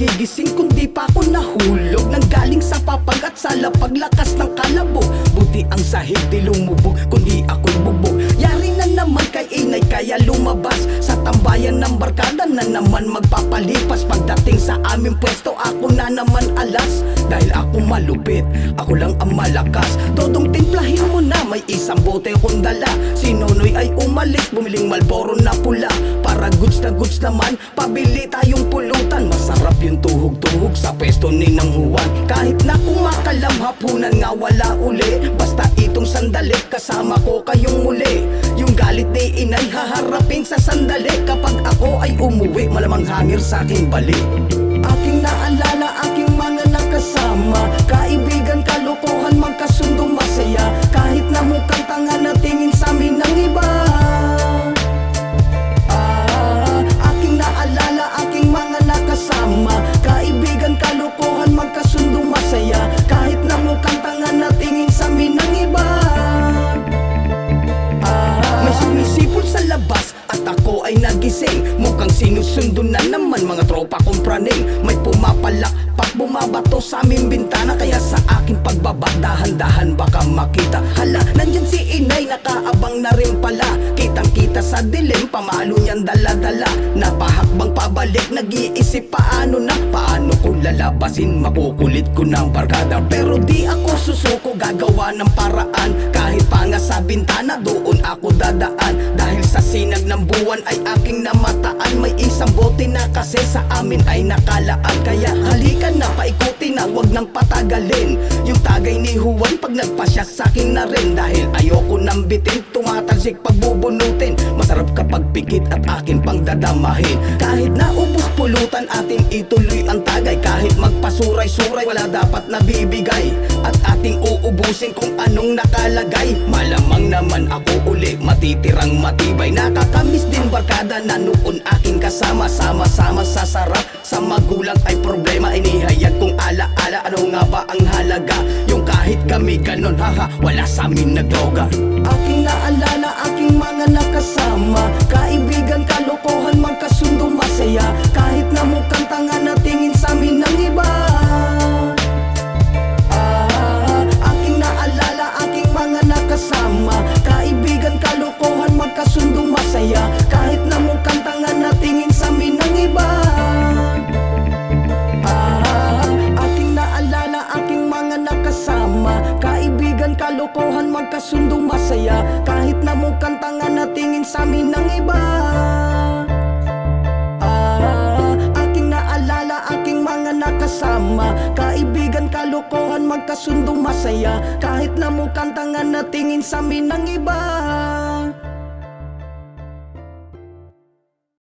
magigising kundi pa ako nahulog. Nang galing sa papag at sa lapaglakas ng kalabog. Buti ang sahig di lumubog kundi ako'y bubog. Yari na naman kay ingay kaya lumabas. Sa tambayan ng barkada na naman magpapalipas. Pagdating sa aming pwesto ako na naman alas. Dahil ako malupit, ako lang ang malakas. Todong timplahin mo na may isang bote kong dala. Sinunoy ay umalis, bumiling malboro na pula. Para goods na goods naman, pabili tayong yung tuhog-tuhog sa pwesto ni Nang Juan. Kahit na kumakalam hapunan nga wala uli. Basta itong sandali, kasama ko kayong muli. Yung galit ni inay haharapin sa sandali. Kapag ako ay umuwi, malamang hangir sa aking balik. Aking naalala, ay nagising. Mukhang sinusundo na naman mga tropa kong praning. May pumapalakpak, bumabato sa aming bintana. Kaya sa aking pagbaba, dahan-dahan baka makita. Hala, nandyan si inay, nakaabang na rin pala. Kitang kita sa dilim, pamalo niyan dala-dala Napahakbang pabalik, nag-iisip paano na? Paano ko lalabasin, makukulit ko ng barkada. Pero di ako susuko, gagawa ng paraan. Kahit pa nga sa bintana, doon ako dadaan. Dahil sa sinag ng buwan ay aking namataan. May isang bote na kasi sa amin ay nakalaan. Kaya halika na, paikuti na, wag nang patagalin. Yung tagay ni Juan pag nagpasyak sa akin na rin. Dahil ayoko nang bitin, tumatalsik pag bubunutin Masarap kapag pikit at akin pang dadamahin? Kahit na ubus pulutan atin ituloy ang tagay. Kahit magpasuray-suray wala dapat nabibigay. At ating uubusin kung anong nakalagay. Malamang naman ako uli matitirang matibay. Nakakamiss din barkada na noon aking kasama. Sama-sama sa sarap. Sa magulang ay problema. Inihayag kong ala-ala. Ano nga ba ang halaga? Yung kahit kami ganon haha wala sa amin nagdroga Aking naalala aking mga nakasama. Kaibigan kalokohan kalokohan, magkasundo, masaya. Kahit na mukhang tanga na tingin sa amin ng iba. Ah, aking naalala, aking mga nakasama. Kaibigan, kalokohan, magkasundo, masaya. Kahit na mukhang tanga na tingin sa amin ng iba